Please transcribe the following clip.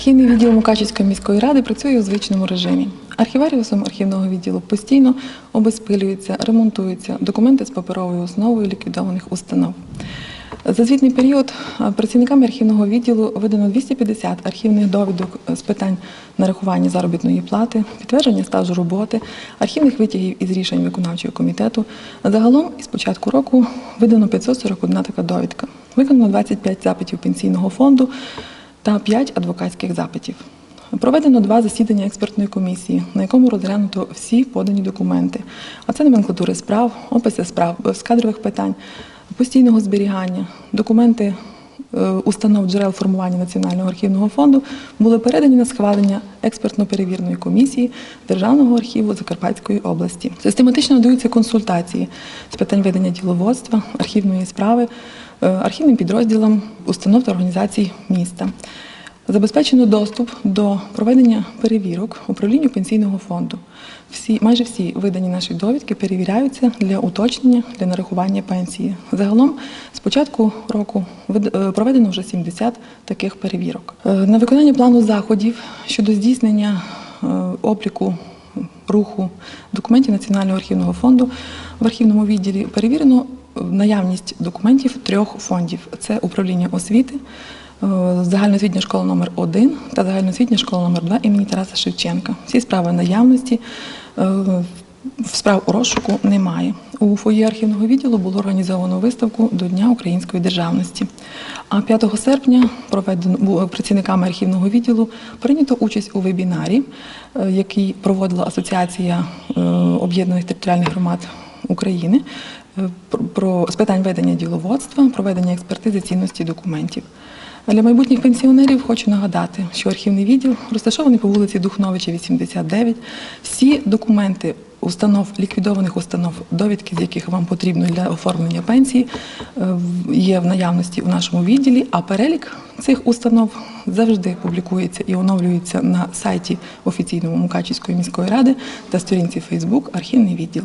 Архівний відділ Мукачівської міської ради працює у звичному режимі. Архіваріусом архівного відділу постійно обезпилюються, ремонтуються документи з паперовою основою ліквідованих установ. За звітний період працівниками архівного відділу видано 250 архівних довідок е, з питань нарахування заробітної плати, підтвердження стажу роботи, архівних витягів із рішень виконавчого комітету. Загалом із початку року видано 541 така довідка. Виконано 25 запитів пенсійного фонду та 5 адвокатських запитів. Проведено два засідання експертної комісії, на якому розглянуто всі подані документи, а це номенклатури справ, описи справ з кадрових питань, постійного зберігання, документи е, установ джерел формування Національного архівного фонду були передані на схвалення експертно-перевірної комісії Державного архіву Закарпатської області. Систематично надаються консультації з питань ведення діловодства, архівної справи, архівним підрозділам установ та організацій міста. Забезпечено доступ до проведення перевірок управлінню пенсійного фонду. Всі, майже всі видані наші довідки перевіряються для уточнення, для нарахування пенсії. Загалом з початку року е, проведено вже 70 таких перевірок. Е, На виконання плану заходів щодо здійснення е, обліку руху документів Національного архівного фонду в архівному відділі перевірено наявність документів трьох фондів: це управління освіти. Е, Загальноосвітня школа номер 1 та загальноосвітня школа номер 2 імені Тараса Шевченка. Всі справи наявності. е, Справ у розшуку немає. У фоє архівного відділу було організовано виставку до Дня української державності. А 5 серпня проведено працівниками архівного відділу прийнято участь у вебінарі, е, який проводила Асоціація е, об'єднаних територіальних громад України е, про- з питань ведення діловодства, проведення експертизи цінності документів. Для майбутніх пенсіонерів хочу нагадати, що архівний відділ розташований по вулиці Духновича, 89. Всі документи установ, ліквідованих установ, довідки, з яких вам потрібно для оформлення пенсії, е, є в наявності у нашому відділі, а перелік цих установ завжди публікується і оновлюється на сайті офіційному Мукачівської міської ради та сторінці Фейсбук Архівний відділ.